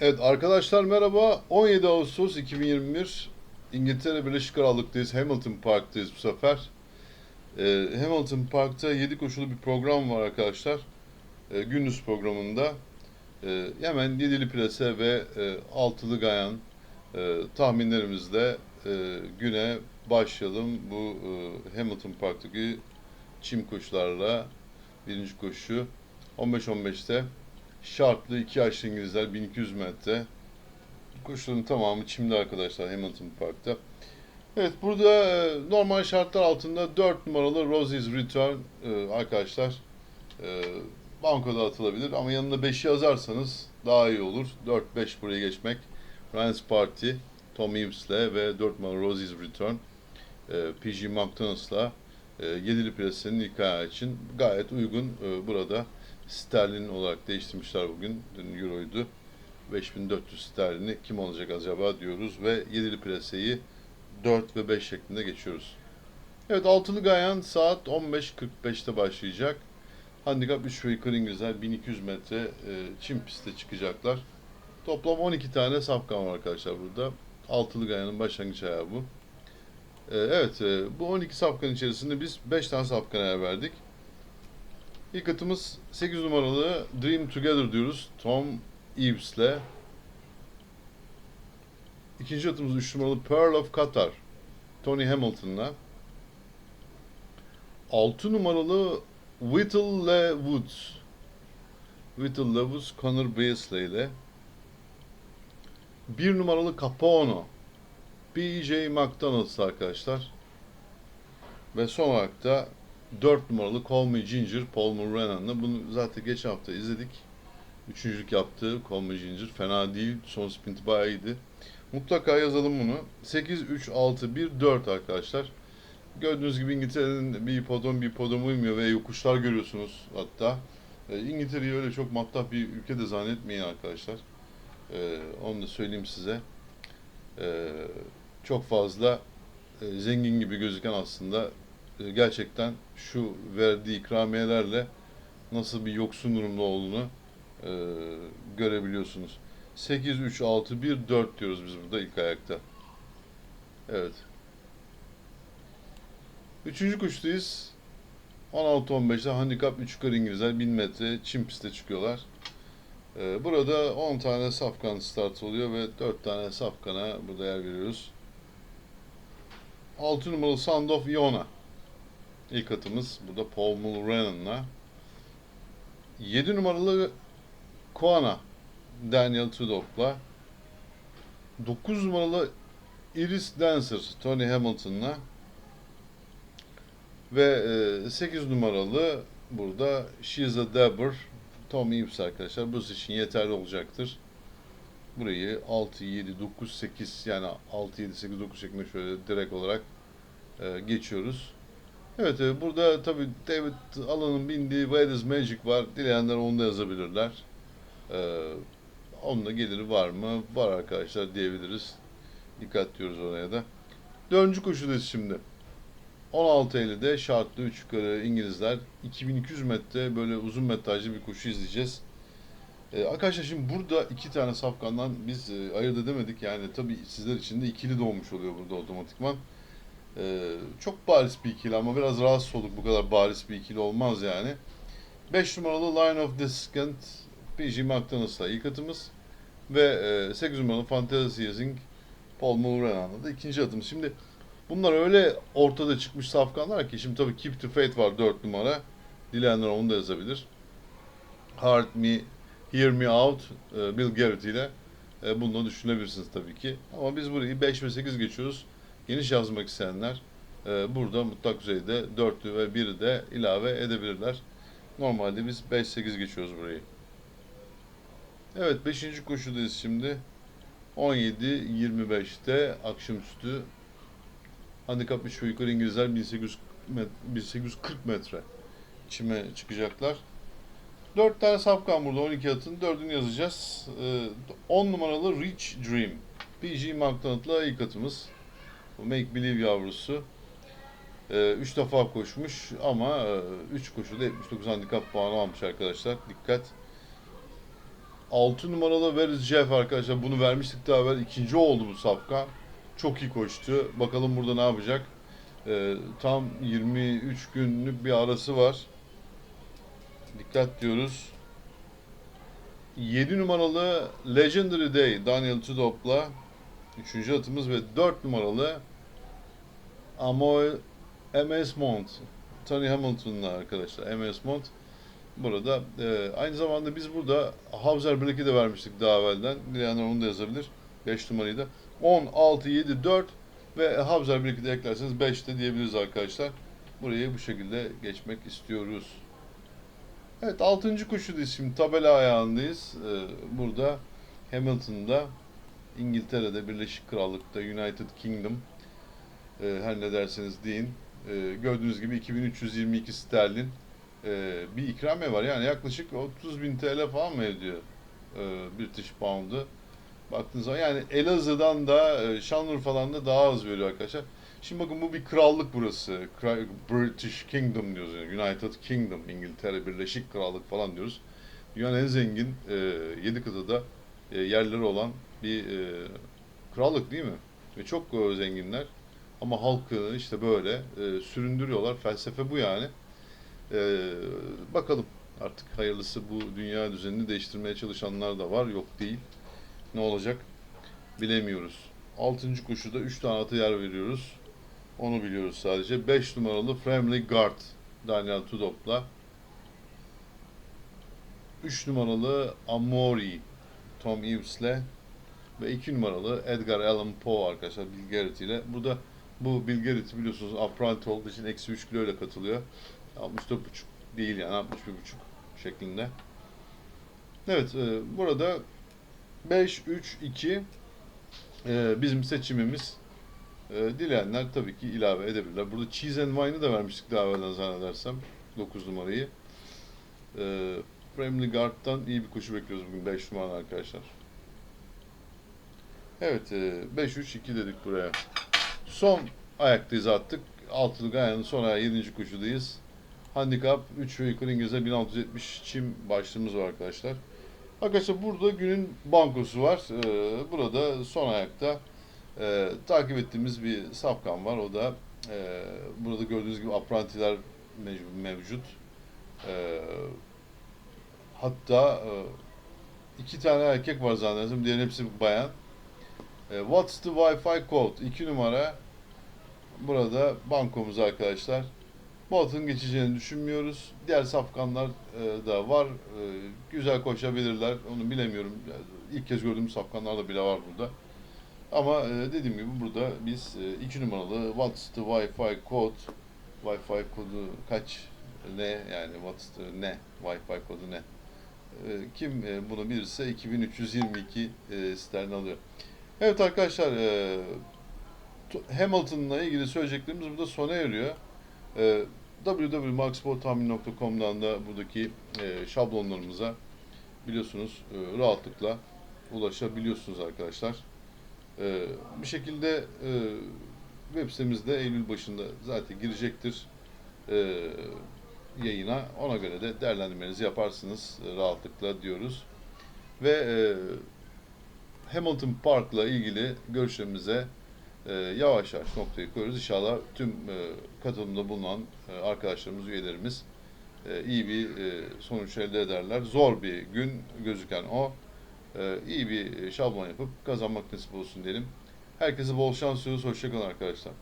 Evet arkadaşlar merhaba. 17 Ağustos 2021 İngiltere Birleşik Krallık'tayız. Hamilton Park'tayız bu sefer. Ee, Hamilton Park'ta 7 koşulu bir program var arkadaşlar. Ee, gündüz programında. Ee, hemen 7'li plase ve e, altılı gayan e, tahminlerimizle e, güne başlayalım. Bu e, Hamilton Park'taki çim koşularla birinci koşu 15-15'te şartlı iki yaşlı İngilizler 1200 metre. Koşuların tamamı çimli arkadaşlar Hamilton Park'ta. Evet burada e, normal şartlar altında 4 numaralı Rosie's Return e, arkadaşlar e, bankoda atılabilir ama yanında 5'i yazarsanız daha iyi olur. 4-5 buraya geçmek. Ryan's Party, Tom Eaves'le ve 4 numaralı Rosie's Return PG McDonald's'la e, 7'li plasenin ilk ayağı için gayet uygun burada. Sterlin olarak değiştirmişler bugün. Dün Euro'ydu. 5400 sterlini kim olacak acaba diyoruz ve 7'li plaseyi 4 ve 5 şeklinde geçiyoruz. Evet altılı gayan saat 15.45'te başlayacak. Handikap 3 ve yukarı İngilizler 1200 metre e, çim pistte çıkacaklar. Toplam 12 tane safkan var arkadaşlar burada. Altılı gayanın başlangıç ayağı bu. E, evet e, bu 12 safkan içerisinde biz 5 tane safkan ayar verdik. İlk atımız 8 numaralı Dream Together diyoruz. Tom Eaves'le. İkinci atımız 3 numaralı Pearl of Qatar. Tony Hamilton'la. 6 numaralı Whittle Woods. Whittle Woods Connor Beasley ile. 1 numaralı Capono. BJ McDonald's arkadaşlar. Ve son olarak da 4 numaralı Call Me Ginger Paul Mulrenan'la. Bunu zaten geçen hafta izledik. Üçüncülük yaptığı Call Me Ginger. Fena değil. Son spinti bayağı iyiydi. Mutlaka yazalım bunu. 8, 3, 6, 1, 4 arkadaşlar. Gördüğünüz gibi İngiltere'nin bir hipodrom bir hipodrom uymuyor ve yokuşlar görüyorsunuz hatta. E, İngiltere'yi öyle çok mattah bir ülke de zannetmeyin arkadaşlar. E, onu da söyleyeyim size. E, çok fazla e, zengin gibi gözüken aslında gerçekten şu verdiği ikramiyelerle nasıl bir yoksun durumda olduğunu e, görebiliyorsunuz. 8, 3, 6, 1, 4 diyoruz biz burada ilk ayakta. Evet. Üçüncü kuştayız. 16-15'te handikap 3 yukarı İngilizler 1000 metre çim piste çıkıyorlar. Ee, burada 10 tane safkan start oluyor ve 4 tane safkana burada yer veriyoruz. 6 numaralı Sound of Iona. İlk atımız burada Paul Mulrennan'la. 7 numaralı Koana Daniel Tudor'la. 9 numaralı Iris Dancer Tony Hamilton'la. Ve 8 numaralı burada She's a Dabber Tom Eaves arkadaşlar. Bu için yeterli olacaktır. Burayı 6, 7, 9, 8 yani 6, 7, 8, 9 şeklinde şöyle direkt olarak e, geçiyoruz. Evet e, burada tabi David Allen'ın bindiği is Magic var. Dileyenler onu da yazabilirler. E, onun da geliri var mı? Var arkadaşlar diyebiliriz. Dikkat diyoruz oraya da. Dördüncü koşudayız şimdi. 16.50'de şartlı 3 yukarı İngilizler 2200 metre böyle uzun metrajlı bir koşu izleyeceğiz. Ee, arkadaşlar şimdi burada iki tane safkandan biz e, ayırt edemedik. Yani tabii sizler için de ikili doğmuş oluyor burada otomatikman. Ee, çok bariz bir ikili ama biraz rahatsız olduk bu kadar bariz bir ikili olmaz yani. 5 numaralı Line of Descent PG McDonald's'la ilk atımız. Ve e, 8 numaralı Fantasy Yazing Paul Mulrenan'la da ikinci atımız. Şimdi bunlar öyle ortada çıkmış safkanlar ki şimdi tabii Keep the Faith var 4 numara. Dileyenler onu da yazabilir. Heart Me, Hear Me Out, e, Bill Garrett ile e, bunu da düşünebilirsiniz tabii ki. Ama biz burayı 5 ve 8 geçiyoruz. Geniş yazmak isteyenler e, burada mutlak düzeyde 4'lü ve 1'i de ilave edebilirler. Normalde biz 5-8 geçiyoruz burayı. Evet 5. koşudayız şimdi. 17-25'te akşamüstü handikap 3 ve yukarı İngilizler 1800 met 1840 metre çime çıkacaklar. 4 tane safkan burada 12 atın 4'ünü yazacağız. Ee, 10 numaralı Rich Dream. PG McDonald'la ilk atımız. Bu Make Believe yavrusu. 3 defa koşmuş ama 3 koşuda 79 handikap puanı almış arkadaşlar. Dikkat. 6 numaralı is Jeff arkadaşlar. Bunu vermiştik daha evvel. İkinci oldu bu safka. Çok iyi koştu. Bakalım burada ne yapacak. Ee, tam 23 günlük bir arası var. Dikkat diyoruz. 7 numaralı Legendary Day Daniel Tudop'la 3. atımız ve 4 numaralı Amoy MS Mont Tony Hamilton'la arkadaşlar MS Mont burada. Ee, aynı zamanda biz burada Havzer Black'i de vermiştik daha evvelden. Dileyenler onu da yazabilir. 5 numarayı da. 10, 6, 7, 4 ve Havzer Black'i de eklerseniz 5 de diyebiliriz arkadaşlar. Burayı bu şekilde geçmek istiyoruz. Evet 6. koşudayız şimdi tabela ayağındayız. Ee, burada Hamilton'da İngiltere'de Birleşik Krallık'ta United Kingdom e, her ne derseniz deyin. E, gördüğünüz gibi 2322 sterlin e, bir ikramiye var. Yani yaklaşık 30 bin TL falan mı ediyor e, British Pound'u? Baktığınız zaman yani Elazığ'dan da e, Şanlıurfa'dan da daha az veriyor arkadaşlar. Şimdi bakın bu bir krallık burası. British Kingdom diyoruz yani. United Kingdom, İngiltere, Birleşik Krallık falan diyoruz. Dünyanın en zengin e, 7 kıtada e, yerleri olan bir e, krallık değil mi? Ve çok e, zenginler. Ama halkı işte böyle e, süründürüyorlar. Felsefe bu yani. E, bakalım artık hayırlısı bu dünya düzenini değiştirmeye çalışanlar da var. Yok değil. Ne olacak bilemiyoruz. 6. koşuda 3 tane atı yer veriyoruz. Onu biliyoruz sadece. 5 numaralı Family Guard Daniel Tudop'la. 3 numaralı Amori Tom Eves'le ve 2 numaralı Edgar Allan Poe arkadaşlar Bill Garrett ile. Burada bu Bill Garrett biliyorsunuz apprenti olduğu için eksi 3 kilo ile katılıyor. 64,5 değil yani 61,5 şeklinde. Evet e, burada 5, 3, 2 e, bizim seçimimiz. E, dileyenler tabii ki ilave edebilirler. Burada Cheese and Wine'ı da vermiştik daha evvelden zannedersem. 9 numarayı. E, Family Guard'dan iyi bir koşu bekliyoruz bugün 5 numaralı arkadaşlar. Evet, e, 5-3-2 dedik buraya. Son ayaktayız attık. Altılı Gaya'nın son ayağı 7. koşudayız. Handikap 3 ve yukarı İngiliz'e 1670 çim başlığımız var arkadaşlar. Arkadaşlar burada günün bankosu var. Ee, burada son ayakta e, takip ettiğimiz bir safkan var. O da e, burada gördüğünüz gibi aprantiler mev- mevcut. E, hatta e, iki tane erkek var zannedersem. Diğerinin hepsi bayan. E, what's the Wi-Fi code? 2 numara. Burada bankomuz arkadaşlar. Bu atın geçeceğini düşünmüyoruz. Diğer safkanlar e, da var. E, güzel koşabilirler. Onu bilemiyorum. İlk kez gördüğüm safkanlar da bile var burada. Ama e, dediğim gibi burada biz 2 numaralı What's the Wi-Fi code? Wi-Fi kodu kaç? Ne yani what's the ne? Wi-Fi kodu ne? E, kim e, bunu bilirse 2322 e, sterlin alıyor. Evet arkadaşlar e, to- Hamilton'la ilgili söyleyeceklerimiz burada sona eriyor. E, www.maxsporttahmin.com'dan da buradaki e, şablonlarımıza biliyorsunuz e, rahatlıkla ulaşabiliyorsunuz arkadaşlar. E, bir şekilde e, web sitemizde Eylül başında zaten girecektir e, yayına. Ona göre de değerlendirmenizi yaparsınız e, rahatlıkla diyoruz. Ve e, Hamilton Park'la ilgili görüşlerimize e, yavaş yavaş noktayı koyuyoruz. İnşallah tüm e, katılımda bulunan e, arkadaşlarımız, üyelerimiz e, iyi bir e, sonuç elde ederler. Zor bir gün gözüken o. E, iyi bir şablon yapıp kazanmak nasip olsun diyelim. Herkese bol şans diliyoruz. Hoşçakalın arkadaşlar.